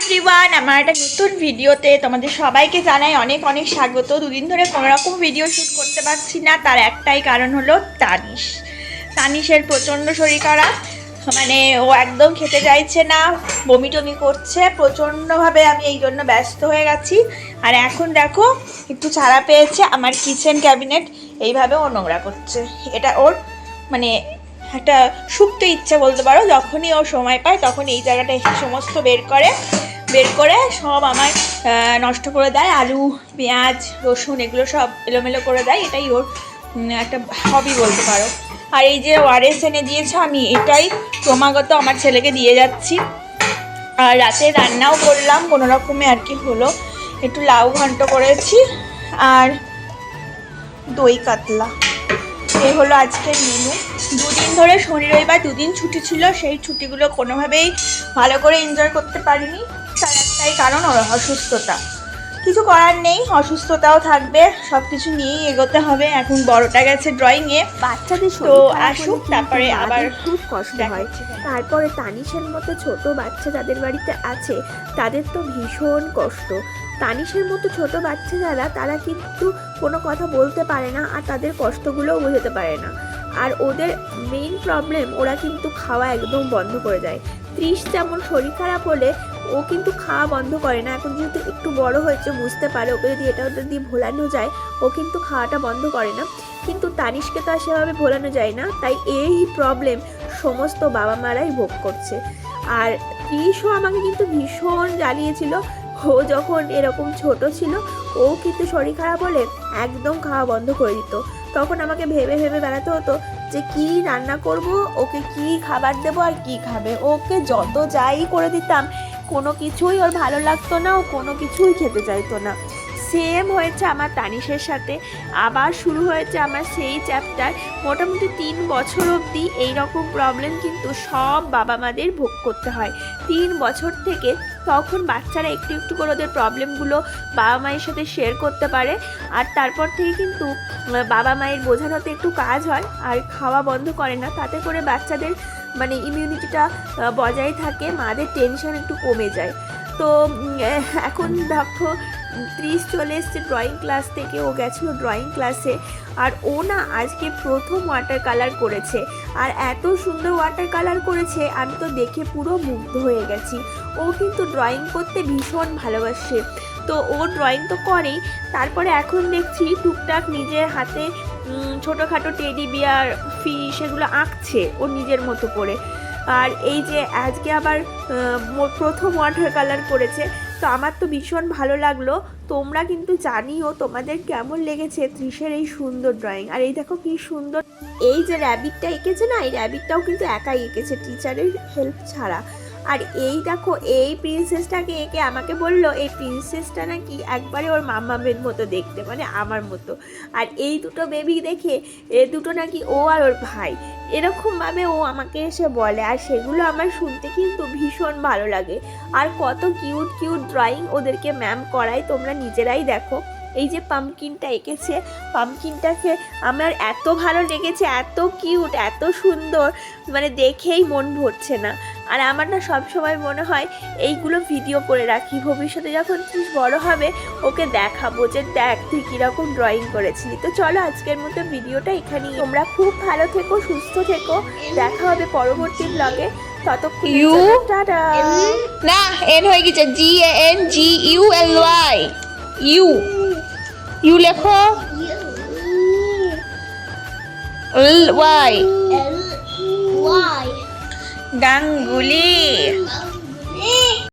Everyone আমার একটা নতুন ভিডিওতে তোমাদের সবাইকে জানাই অনেক অনেক স্বাগত। দুদিন ধরে কোনোরকম ভিডিও শ্যুট করতে পারছি না, তার একটাই কারণ হলো তানিশ। তানিশের প্রচণ্ড শরীর খারাপ মানে ও একদম খেতে চাইছে না বমি টমি করছে, প্রচণ্ডভাবে আমি এই জন্য ব্যস্ত হয়ে গেছি। আর এখন দেখো, একটু ছাড়া পেয়েছে আমার কিচেন ক্যাবিনেট এইভাবে ও নোংরা করছে। এটা ওর মানে একটা সুপ্ত ইচ্ছে বলতে পারো, যখনই ও সময় পায় তখন এই জায়গাটা এসে সমস্ত বের করে। বের করে সব আমার নষ্ট করে দেয়। আলু, পেঁয়াজ, রসুন, এগুলো সব এলোমেলো করে দেয়। এটাই ওর একটা হবি বলতে পারো। আর এই যে ওয়ারেস এনে দিয়েছ, আমি এটাই ক্রমাগত আমার ছেলেকে দিয়ে যাচ্ছি। আর রাতে রান্নাও করলাম, কোনো রকমে আর কি হলো। একটু লাউ ঘন্ট করেছি আর দই কাতলা। এই হলো আজকের মেনু দুদিন ধরে শনি রবিবার দুদিন ছুটি ছিল, সেই ছুটিগুলো কোনোভাবেই ভালো করে এনজয় করতে পারিনি। একটাই কারণ ওর অসুস্থতা। কিছু করার নেই অসুস্থতাও থাকবে সব কিছু নিয়েই এগোতে হবে। এখন বড়টা গেছে ড্রয়িংয়ে বাচ্চাদের তো আসুক, তারপরে আবার খুব কষ্ট হয়। তারপরে তানিশের মতো ছোট বাচ্চা যাদের বাড়িতে আছে তাদের তো ভীষণ কষ্ট। তানিশের মতো ছোট বাচ্চা যারা তারা কিন্তু কোনো কথা বলতে পারে না আর তাদের কষ্টগুলোও বোঝাতে পারে না। আর ওদের মেইন প্রবলেম ওরা কিন্তু খাওয়া একদম বন্ধ করে দেয়। ত্রিশ যেমন শরীর খারাপ হলে ও কিন্তু খাওয়া বন্ধ করে না। এখন যেহেতু একটু বড় হয়েছে, বুঝতে পারে, ওকে যদি এটা ওটা দিয়ে ভোলানো যায়, ও কিন্তু খাওয়াটা বন্ধ করে না। কিন্তু তানিশকে তো আর সেভাবে ভোলানো যায় না, তাই এই প্রবলেম সমস্ত বাবা মারাই ভোগ করছে। আর ত্রিশও আমাকে কিন্তু ভীষণ জ্বালিয়েছিল। ও যখন এরকম ছোট ছিল, ও কিন্তু শরীর খারাপ হলে একদম খাওয়া বন্ধ করে দিত। তখন আমাকে ভেবে ভেবে বেড়াতে হতো যে কি রান্না করব, ওকে কি খাবার দেবো আর কি খাবে। ওকে যত যাই করে দিতাম কোনো কিছুই ওর ভালো লাগতো না ও কোনো কিছুই খেতে চাইতো না। সেম হয়েছে আমার তানিশের সাথে। আবার শুরু হয়েছে আমার সেই চ্যাপ্টার মোটামুটি তিন বছর অবধি এই রকম প্রবলেম কিন্তু সব বাবা মাদের ভোগ করতে হয়। তিন বছর থেকে তখন বাচ্চারা একটু একটু করে ওদের প্রবলেমগুলো বাবা মায়ের সাথে শেয়ার করতে পারে। আর তারপর থেকে কিন্তু বাবা মায়ের বোঝানোতে একটু কাজ হয়। আর খাওয়া বন্ধ করে না। তাতে করে বাচ্চাদের মানে ইমিউনিটিটা বজায় থাকে, মাদের টেনশন একটু কমে যায়। তো এখন দেখো, ত্রিশ চলে এসছে ড্রয়িং ক্লাস থেকে, ও গেছিল ড্রয়িং ক্লাসে আর ও না আজকে প্রথম ওয়াটার কালার করেছে। আর এত সুন্দর ওয়াটার কালার করেছে, আমি তো দেখে পুরো মুগ্ধ হয়ে গেছি। ও কিন্তু ড্রয়িং করতে ভীষণ ভালোবাসে। তো ও ড্রয়িং তো করেই, তারপরে এখন দেখছি টুকটাক নিজের হাতে ছোটোখাটো টেডি বিয়ার ফিশ এগুলো আঁকছে ও নিজের মতো করে। আর এই যে আজকে আবার প্রথম ওয়াটার কালার করেছে, তো আমার তো ভীষণ ভালো লাগল। তোমরা কিন্তু জানিও তোমাদের কেমন লেগেছে ত্রিশের এই সুন্দর ড্রয়িং আর এই দেখো কি সুন্দর, এই যে র্যাবিটটা এঁকেছে না, এই র্যাবিটটাও কিন্তু একাই এঁকেছে টিচারের হেল্প ছাড়া। আর এই দেখো, এই প্রিন্সেসটাকে এঁকে আমাকে বলল, এই প্রিন্সেসটা নাকি একবারে ওর মামামের মতো দেখতে মানে আমার মতো। আর এই দুটো বেবি দেখে, এ দুটো নাকি ও আর ওর ভাই। এরকমভাবে ও আমাকে এসে বলে, আর সেগুলো আমার শুনতে কিন্তু ভীষণ ভালো লাগে। আর কত কিউট কিউট ড্রয়িং ওদেরকে ম্যাম করায়, তোমরা নিজেরাই দেখো। এই যে পামকিনটা এঁকেছে পামকিনটাকে আমার এত ভালো লেগেছে, এত কিউট এত সুন্দর মানে দেখেই মন ভরছে না। আর আমার না সব সময় মনে হয় এইগুলো ভিডিও করে রাখি। ভবিষ্যতে যখন তুই বড় হবে ওকে দেখাবো যে দেখ তুই কীরকম ড্রয়িং করেছিলি। তো চলো আজকের মতো ভিডিওটা এখানেই। তোমরা খুব ভালো থেকো সুস্থ থেকো। দেখা হবে পরবর্তী ব্লগে ততক্ষণ? টাটা। না এন হয়ে গেছে G N G U L Y U. U লেখো। Dangguli.